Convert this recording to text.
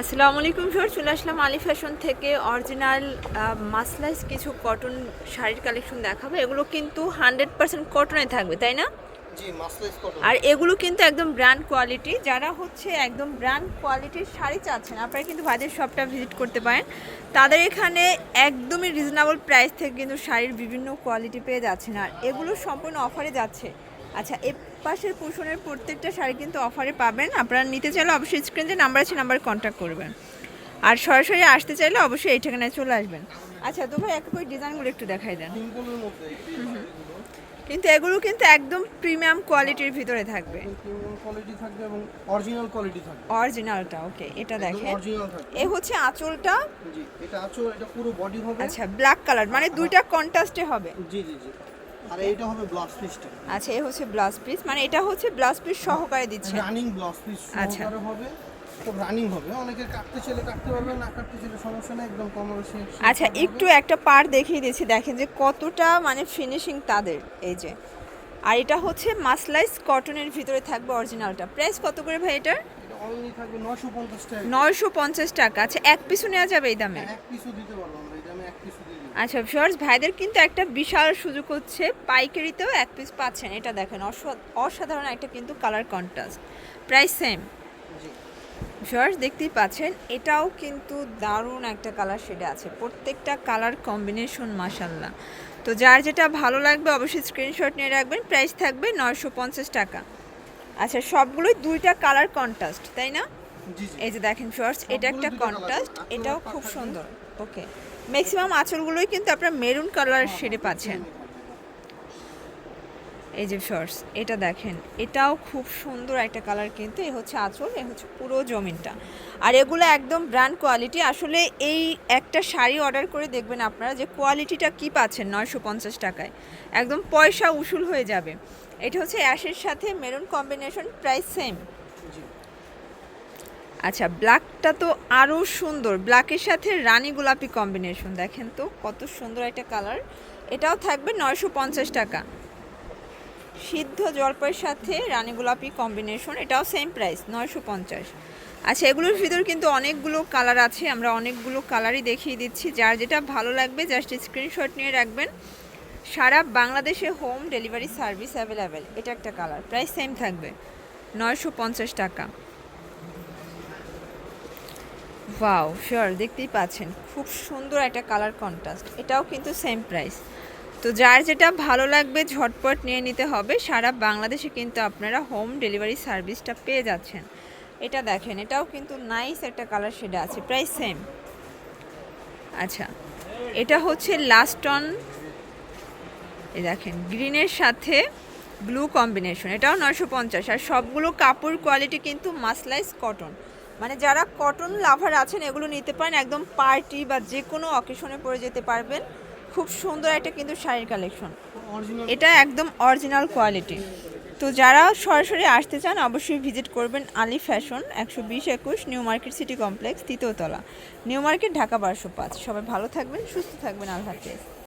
আসসালামু আলাইকুম স্যার চলে আসলাম আলি ফ্যাশন থেকে। অরিজিনাল মাসলাইজ কিছু কটন শাড়ির কালেকশন দেখাবো। এগুলো কিন্তু হান্ড্রেড পার্সেন্ট কটনে থাকবে তাই না? আর এগুলো কিন্তু একদম ব্র্যান্ড কোয়ালিটি যারা হচ্ছে একদম ব্র্যান্ড কোয়ালিটির শাড়ি চাচ্ছেন আপনারা কিন্তু ভাইদের শপটা ভিজিট করতে পারেন। তাদের এখানে একদমই রিজনেবল প্রাইস থেকে কিন্তু শাড়ির বিভিন্ন কোয়ালিটি পেয়ে যাচ্ছেন। আর এগুলো সম্পূর্ণ অফারে যাচ্ছে। আচ্ছা এ পাশের পোষণের প্রত্যেকটা শাড়ি কিন্তু অফারে পাবেন। আপনারা নিতে চাইলে অবশ্যই স্ক্রিন যে নাম্বার আছে নাম্বার কন্ট্যাক্ট করবেন। আর সরাসরি আসতে চাইলে অবশ্যই এই ঠিকানায় চলে আসবেন। আচ্ছা তো ভাই একটা করে ডিজাইনগুলো একটু দেখাই দেন। কিন্তু এগুলো কিন্তু একদম প্রিমিয়াম কোয়ালিটির ভিতরে থাকবে। কোয়ালিটি থাকবে এবং অরিজিনাল কোয়ালিটি থাকবে। অরিজিনালটা ওকে এটা দেখেন। এ হচ্ছে আঁচলটা? জি এটা আঁচল এটা পুরো বডি হবে। আচ্ছা ব্ল্যাক কালার মানে দুইটা কন্ট্রাস্টে হবে। জি জি জি। আর এইটা হবে ব্লাউজ পিসটা আচ্ছা এ হচ্ছে ব্লাউজ পিস মানে এটা হচ্ছে ব্লাউজ পিস সহকারে দিচ্ছে রানিং ব্লাউজ পিস। সহকারে হবে রানিং হবে। অনেকে কাটতে চাইলে কাটতে পারবে না কাটতে চাইলে সমস্যা নেই একদম কম বেশি আচ্ছা একটু একটা পার দেখিয়ে দিয়েছি দেখেন যে কতটা মানে ফিনিশিং তাদের এই যে। আর এটা হচ্ছে মাসলাইজ কটনের ভিতরে থাকবে অরিজিনালটা প্রাইস কত করে ভাই এটার? এটা অনলি থাকবে 950 টাকা। নয়শো পঞ্চাশ টাকা। আচ্ছা এক পিসও নেওয়া যাবে এই দামে? এক পিসও দিতে পারব আমরা আচ্ছা ভিউয়ার্স ভাইদের কিন্তু একটা বিশাল সুযোগ হচ্ছে। পাইকারিতেও এক পিস পাচ্ছেন। এটা দেখেন অসা- অসাধারণ একটা কিন্তু colour contrast price same viewers দেখতেই পাচ্ছেন এটাও কিন্তু দারুণ একটা কালার শেডে আছে। প্রত্যেকটা কালার কম্বিনেশন মাসাল্লাহ তো যার যেটা ভালো লাগবে অবশ্যই স্ক্রিনশট নিয়ে রাখবেন। প্রাইস থাকবে নয়শো পঞ্চাশ টাকা। আচ্ছা সবগুলোই দুইটা কালার কন্ট্রাস্ট তাই না? এই যে দেখেন শর্টস এটা একটা কন্ট্রাস্ট এটাও খুব সুন্দর। ওকে। ম্যাক্সিমাম আঁচলগুলোই কিন্তু আপনার মেরুন কালার শেডে পাচ্ছেন। এই যে শর্টস এটা দেখেন এটাও খুব সুন্দর একটা কালার কিন্তু এ হচ্ছে আঁচল এ হচ্ছে পুরো জমিনটা। আর এগুলো একদম ব্র্যান্ড কোয়ালিটি আসলে এই একটা শাড়ি অর্ডার করে দেখবেন আপনারা যে কোয়ালিটিটা কি পাচ্ছেন নয়শো পঞ্চাশ টাকায়। একদম পয়সা উসুল হয়ে যাবে। এটা হচ্ছে অ্যাশের সাথে মেরুন কম্বিনেশন প্রাইস সেম আচ্ছা ব্ল্যাকটা তো আরও সুন্দর। ব্ল্যাকের সাথে রানী গোলাপি কম্বিনেশন দেখেন তো, কত সুন্দর একটা কালার এটাও থাকবে নয়শো পঞ্চাশ টাকা। সিদ্ধ জলপাইয়ের সাথে রানী গোলাপি কম্বিনেশন এটাও সেম প্রাইস নয়শো পঞ্চাশ। আচ্ছা এগুলোর ভিতর কিন্তু অনেকগুলো কালার আছে। আমরা অনেকগুলো কালারই দেখিয়ে দিচ্ছি। যার যেটা ভালো লাগবে জাস্ট স্ক্রিনশট নিয়ে রাখবেন। সারা বাংলাদেশে হোম ডেলিভারি সার্ভিস অ্যাভেলেবেল এটা একটা কালার প্রাইস সেম থাকবে, নয়শো পঞ্চাশ টাকা। ওয়াও শিওর দেখতেই পাচ্ছেন। খুব সুন্দর একটা কালার কন্ট্রাস্ট এটাও কিন্তু সেম প্রাইস তো যার যেটা ভালো লাগবে ঝটপট নিয়ে নিতে হবে। সারা বাংলাদেশে কিন্তু আপনারা হোম ডেলিভারি সার্ভিসটা পেয়ে যাচ্ছেন। এটা দেখেন, এটাও কিন্তু নাইস একটা কালার শেডে আছে প্রাইস সেম আচ্ছা এটা হচ্ছে লাস্ট অন এ দেখেন গ্রিনের সাথে ব্লু কম্বিনেশন এটাও নয়শো পঞ্চাশ। আর সবগুলো কাপড় কোয়ালিটি কিন্তু মাসলাইজ কটন মানে যারা কটন লাভার আছেন এগুলো নিতে পারেন। একদম পার্টি বা যে কোনো অকেশনে পরে যেতে পারবেন। খুব সুন্দর একটা কিন্তু শাড়ির কালেকশন এটা একদম অরিজিনাল কোয়ালিটি তো যারা সরাসরি আসতে চান অবশ্যই ভিজিট করবেন আলি ফ্যাশন একশো বিশ একুশ নিউ মার্কেট সিটি কমপ্লেক্স তৃতীয়তলা। নিউ মার্কেট ঢাকা বারোশো পাঁচ। সবাই ভালো থাকবেন সুস্থ থাকবেন। আল্লাহ হাফেজ।